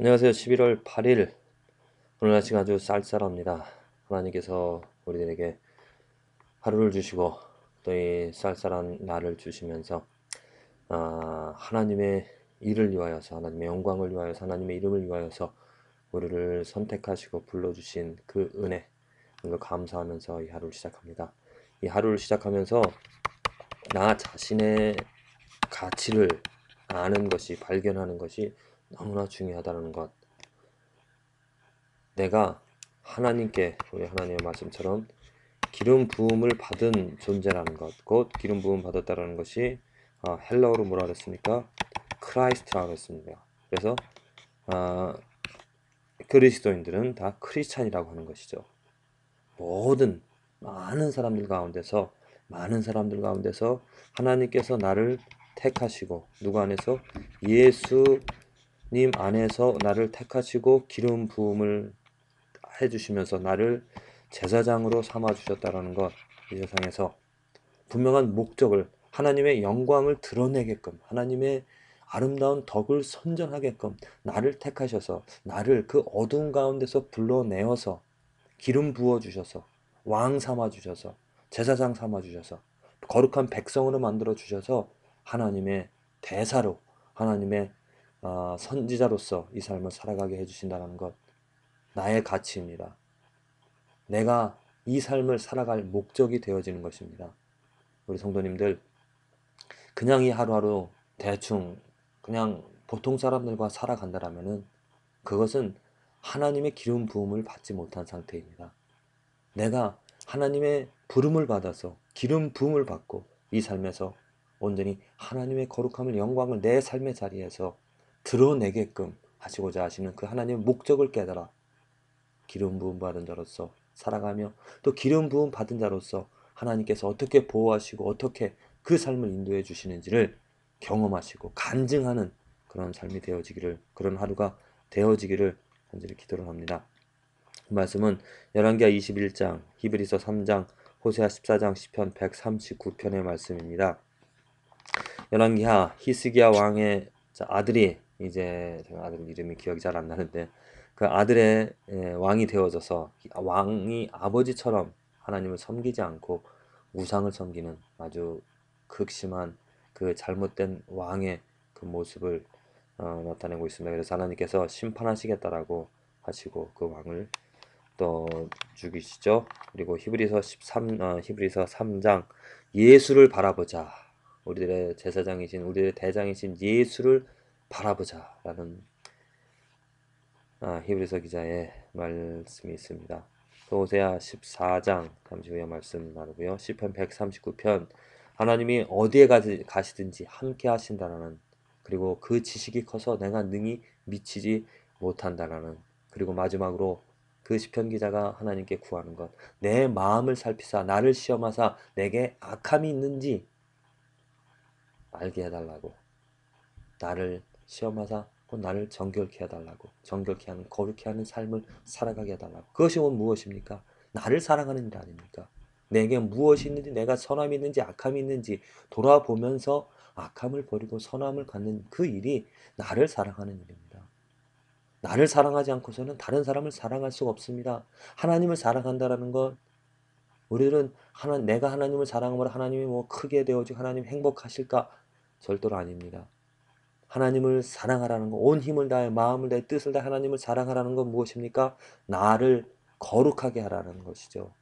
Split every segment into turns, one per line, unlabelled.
안녕하세요. 11월 8일 오늘 날씨가 아주 쌀쌀합니다. 하나님께서 우리들에게 하루를 주시고 또 이 쌀쌀한 날을 주시면서 아, 하나님의 일을 위하여서 하나님의 영광을 위하여서 하나님의 이름을 위하여서 우리를 선택하시고 불러주신 그 은혜 그걸 감사하면서 이 하루를 시작합니다. 이 하루를 시작하면서 나 자신의 가치를 아는 것이 발견하는 것이 너무나 중요하다는 것. 내가 하나님께 우리 하나님의 말씀처럼 기름 부음을 받은 존재라는 것, 곧 기름 부음 받았다라는 것이 아, 헬라어로 뭐라 그랬습니까? 크라이스트라고 했습니다. 그래서 아, 그리스도인들은 다 크리스찬이라고 하는 것이죠. 모든 많은 사람들 가운데서 많은 사람들 가운데서 하나님께서 나를 택하시고 누구 안에서 예수 님 안에서 나를 택하시고 기름 부음을 해 주시면서 나를 제사장으로 삼아 주셨다라는 것 이 세상에서. 분명한 목적을 하나님의 영광을 드러내게끔 하나님의 아름다운 덕을 선전하게끔 나를 택하셔서 나를 그 어두운 가운데서 불러내어서 기름 부어 주셔서 왕 삼아 주셔서 제사장 삼아 주셔서 거룩한 백성으로 만들어 주셔서 하나님의 대사로 하나님의 어, 선지자로서 이 삶을 살아가게 해주신다는 것 나의 가치입니다. 내가 이 삶을 살아갈 목적이 되어지는 것입니다. 우리 성도님들 그냥 이 하루하루 대충 그냥 보통 사람들과 살아간다라면은 그것은 하나님의 기름 부음을 받지 못한 상태입니다. 내가 하나님의 부름을 받아서 기름 부음을 받고 이 삶에서 온전히 하나님의 거룩함을 영광을 내 삶의 자리에서 드러내게끔 하시고자 하시는 그 하나님의 목적을 깨달아 기름 부음 받은 자로서 살아가며 또 기름 부음 받은 자로서 하나님께서 어떻게 보호하시고 어떻게 그 삶을 인도해 주시는지를 경험하시고 간증하는 그런 삶이 되어지기를 그런 하루가 되어지기를 간절히 기도를 합니다. 그 말씀은 열왕기하 21장, 히브리서 3장, 호세아 14장, 시편 139편의 말씀입니다. 열왕기하 히스기야 왕의 아들이 이제 제가 아들 이름이 기억이 잘 안 나는데 그 아들의 예, 왕이 되어져서 왕이 아버지처럼 하나님을 섬기지 않고 우상을 섬기는 아주 극심한 그 잘못된 왕의 그 모습을 어, 나타내고 있습니다. 그래서 하나님께서 심판하시겠다라고 하시고 그 왕을 또 죽이시죠. 그리고 히브리서 13 어, 히브리서 3장 예수를 바라보자. 우리들의 제사장이신 우리들의 대장이신 예수를 바라보자라는 아, 히브리서 기자의 말씀이 있습니다. 호세아 14장 잠시 후에 말씀 나누고요. 시편 139편 하나님이 어디에 가시든지 함께 하신다라는 그리고 그 지식이 커서 내가 능히 미치지 못한다라는 그리고 마지막으로 그 시편 기자가 하나님께 구하는 것 내 마음을 살피사 나를 시험하사 내게 악함이 있는지 알게 해달라고 나를 시험하사 나를 정결케 해달라고 정결케 하는 거룩케 하는 삶을 살아가게 해달라고 그것이 무엇입니까? 나를 사랑하는 일 아닙니까? 내게 무엇이 있는지 내가 선함이 있는지 악함이 있는지 돌아보면서 악함을 버리고 선함을 갖는 그 일이 나를 사랑하는 일입니다. 나를 사랑하지 않고서는 다른 사람을 사랑할 수가 없습니다. 하나님을 사랑한다라는 것 우리들은 하나 내가 하나님을 사랑하므로 하나님이 뭐 크게 되어지고 하나님 행복하실까 절대로 아닙니다. 하나님을 사랑하라는 것, 온 힘을 다해 마음을 다해 뜻을 다해 하나님을 사랑하라는 건 무엇입니까? 나를 거룩하게 하라는 것이죠.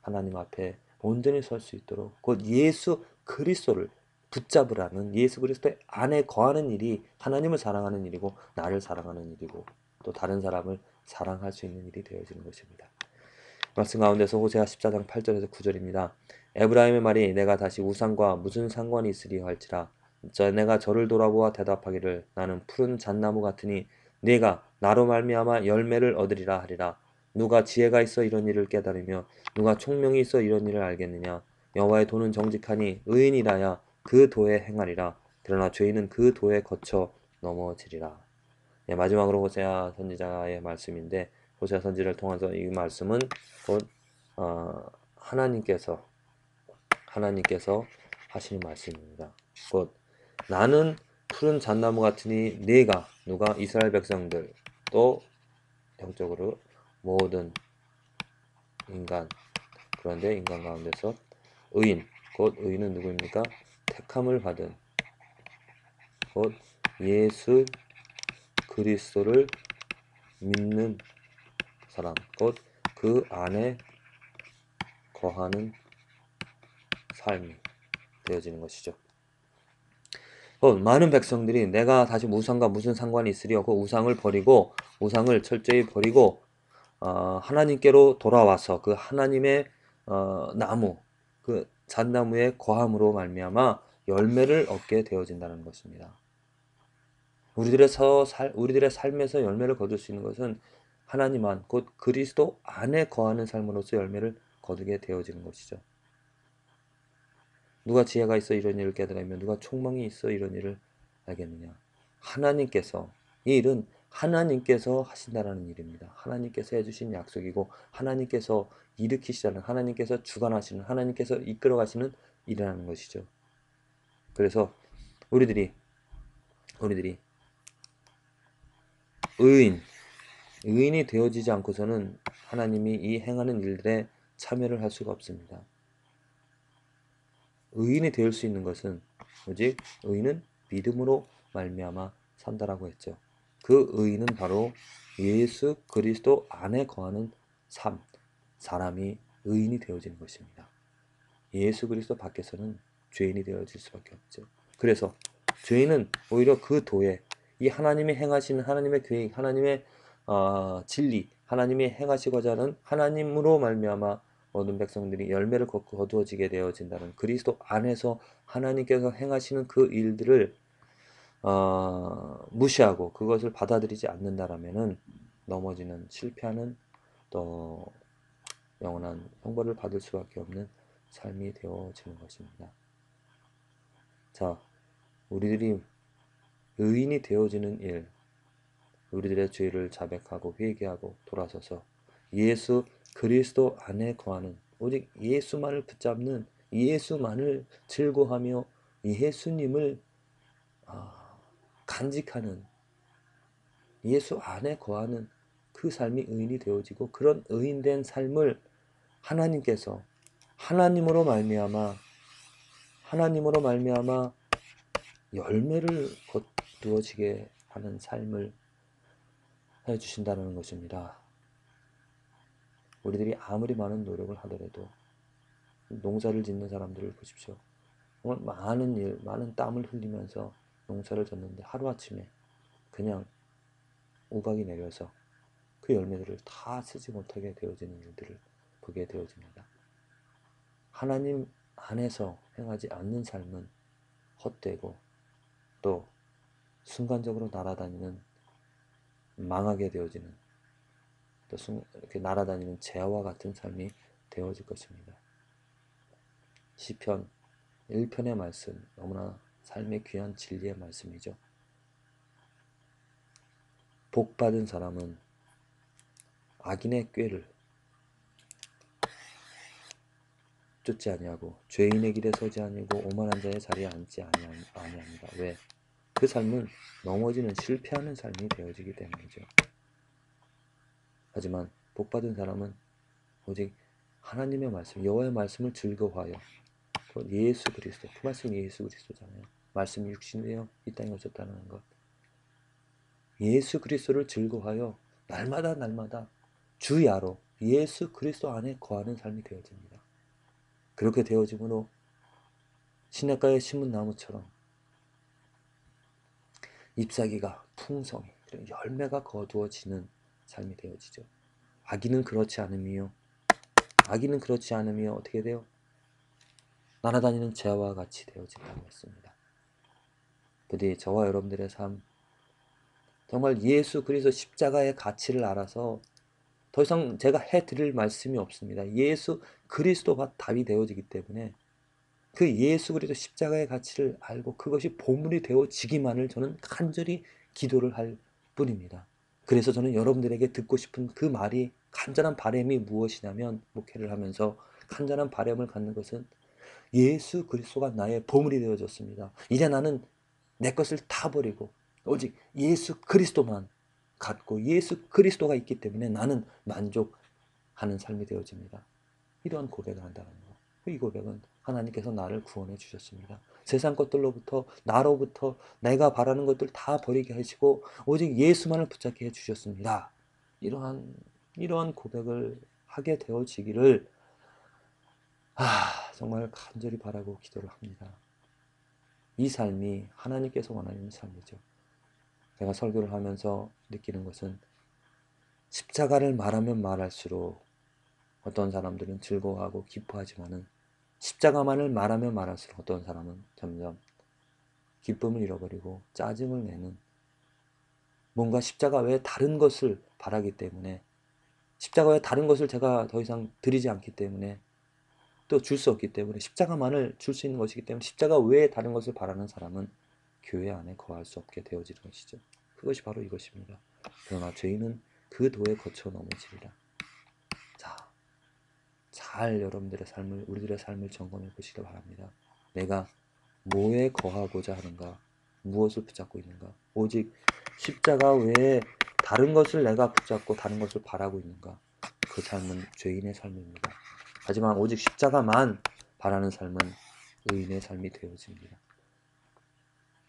하나님 앞에 온전히 설 수 있도록 곧 예수 그리스도를 붙잡으라는 예수 그리스도의 안에 거하는 일이 하나님을 사랑하는 일이고 나를 사랑하는 일이고 또 다른 사람을 사랑할 수 있는 일이 되어지는 것입니다. 말씀 가운데서 호세아 14장 8절에서 9절입니다. 에브라임의 말이 내가 다시 우상과 무슨 상관이 있으리 할지라 저 내가 저를 돌아보아 대답하기를 나는 푸른 잣나무 같으니 네가 나로 말미암아 열매를 얻으리라 하리라. 누가 지혜가 있어 이런 일을 깨달으며 누가 총명이 있어 이런 일을 알겠느냐? 여호와의 도는 정직하니 의인이라야 그 도에 행하리라. 그러나 죄인은 그 도에 거쳐 넘어지리라. 네, 마지막으로 호세아 선지자의 말씀인데 호세아 선지를 통해서 이 말씀은 곧 어, 하나님께서 하나님께서 하시는 말씀입니다. 곧 나는 푸른 잣나무 같으니 네가 누가 이스라엘 백성들 또 영적으로 모든 인간 그런데 인간 가운데서 의인 곧 의인은 누구입니까? 택함을 받은 곧 예수 그리스도를 믿는 사람 곧 그 안에 거하는 삶이 되어지는 것이죠. 어, 많은 백성들이 내가 다시 우상과 무슨 상관이 있으리요? 그 우상을 버리고 우상을 철저히 버리고 어, 하나님께로 돌아와서 그 하나님의 어, 나무 그 잣나무의 거함으로 말미암아 열매를 얻게 되어진다는 것입니다. 우리들의 서, 살, 우리들의 삶에서 열매를 거둘 수 있는 것은 하나님 안, 곧 그리스도 안에 거하는 삶으로서 열매를 거두게 되어지는 것이죠. 누가 지혜가 있어 이런 일을 깨달으며 누가 총망이 있어 이런 일을 알겠느냐. 하나님께서 이 일은 하나님께서 하신다라는 일입니다. 하나님께서 해주신 약속이고 하나님께서 일으키시자는 하나님께서 주관하시는 하나님께서 이끌어 가시는 일이라는 것이죠. 그래서 우리들이 우리들이 의인 의인이 되어지지 않고서는 하나님이 이 행하는 일들에 참여를 할 수가 없습니다. 의인이 될 수 있는 것은 오직 의인은 믿음으로 말미암아 산다라고 했죠. 그 의인은 바로 예수 그리스도 안에 거하는 삶, 사람이 의인이 되어지는 것입니다. 예수 그리스도 밖에서는 죄인이 되어질 수밖에 없죠. 그래서 죄인은 오히려 그 도에 이 하나님이 행하시는 하나님의 계획, 하나님의 어, 진리, 하나님이 행하시고자 하는 하나님으로 말미암아 모든 백성들이 열매를 거두어지게 되어진다는 그리스도 안에서 하나님께서 행하시는 그 일들을 어, 무시하고 그것을 받아들이지 않는다라면은 넘어지는 실패하는 또 영원한 형벌을 받을 수밖에 없는 삶이 되어지는 것입니다. 자, 우리들이 의인이 되어지는 일, 우리들의 죄를 자백하고 회개하고 돌아서서 예수 그리스도 안에 거하는 오직 예수만을 붙잡는 예수만을 즐거하며 예수님을 아, 간직하는 예수 안에 거하는 그 삶이 의인이 되어지고 그런 의인된 삶을 하나님께서 하나님으로 말미암아 하나님으로 말미암아 열매를 거두어지게 하는 삶을 해 주신다는 것입니다. 우리들이 아무리 많은 노력을 하더라도 농사를 짓는 사람들을 보십시오. 많은 일, 많은 땀을 흘리면서 농사를 졌는데 하루아침에 그냥 우박이 내려서 그 열매들을 다 쓰지 못하게 되어지는 일들을 보게 되어집니다. 하나님 안에서 행하지 않는 삶은 헛되고 또 순간적으로 날아다니는 망하게 되어지는 또 이렇게 날아다니는 재와 같은 삶이 되어질 것입니다. 시편 1편의 말씀 너무나 삶의 귀한 진리의 말씀이죠. 복 받은 사람은 악인의 꾀를 쫓지 아니하고 죄인의 길에 서지 아니고 오만한 자의 자리에 앉지 아니합니다. 왜? 그 삶은 넘어지는 실패하는 삶이 되어지기 때문이죠. 하지만 복받은 사람은 오직 하나님의 말씀, 여호와의 말씀을 즐거워하여 예수 그리스도, 그 말씀이 예수 그리스도잖아요. 말씀이 육신되어 이 땅에 오셨다는 것. 예수 그리스도를 즐거워하여 날마다 날마다 주야로 예수 그리스도 안에 거하는 삶이 되어집니다. 그렇게 되어짐으로 시냇가에 심은 나무처럼 잎사귀가 풍성히 열매가 거두어지는 삶이 되어지죠. 아기는 그렇지 않으며 아기는 그렇지 않으며 어떻게 돼요? 날아다니는 재와 같이 되어진다고 했습니다. 부디 저와 여러분들의 삶 정말 예수 그리스도 십자가의 가치를 알아서 더 이상 제가 해드릴 말씀이 없습니다. 예수 그리스도가 답이 되어지기 때문에 그 예수 그리스도 십자가의 가치를 알고 그것이 보물이 되어지기만을 저는 간절히 기도를 할 뿐입니다. 그래서 저는 여러분들에게 듣고 싶은 그 말이 간절한 바램이 무엇이냐면 목회를 하면서 간절한 바램을 갖는 것은 예수 그리스도가 나의 보물이 되어졌습니다. 이제 나는 내 것을 다 버리고 오직 예수 그리스도만
갖고 예수 그리스도가 있기 때문에 나는 만족하는 삶이 되어집니다. 이러한 고백을 한다는 거. 이 고백은 하나님께서 나를 구원해 주셨습니다. 세상 것들로부터 나로부터 내가 바라는 것들 다 버리게 하시고 오직 예수만을 붙잡게 해 주셨습니다. 이러한 이러한 고백을 하게 되어지기를 아 정말 간절히 바라고 기도를 합니다. 이 삶이 하나님께서 원하는 삶이죠. 제가 설교를 하면서 느끼는 것은 십자가를 말하면 말할수록 어떤 사람들은 즐거워하고 기뻐하지만은 십자가만을 말하면 말할수록 어떤 사람은 점점 기쁨을 잃어버리고 짜증을 내는 뭔가 십자가 외에 다른 것을 바라기 때문에 십자가 외에 다른 것을 제가 더 이상 드리지 않기 때문에 또 줄 수 없기 때문에 십자가만을 줄 수 있는 것이기 때문에 십자가 외에 다른 것을 바라는 사람은 교회 안에 거할 수 없게 되어지는 것이죠. 그것이 바로 이것입니다. 그러나 죄인은 그 도에 거쳐 넘어지리라. 자, 잘 여러분들의 삶을 우리들의 삶을 점검해 보시기 바랍니다. 내가 뭐에 거하고자 하는가? 무엇을 붙잡고 있는가? 오직 십자가 외에 다른 것을 내가 붙잡고 다른 것을 바라고 있는가? 그 삶은 죄인의 삶입니다. 하지만 오직 십자가만 바라는 삶은 의인의 삶이 되어집니다.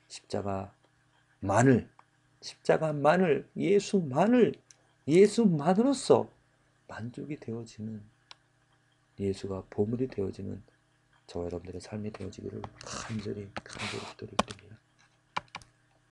십자가만을 십자가만을 예수만을 예수만으로서 만족이 되어지는 예수가 보물이 되어지는 저와 여러분들의 삶이 되어지기를 간절히 간절히 기도드립니다.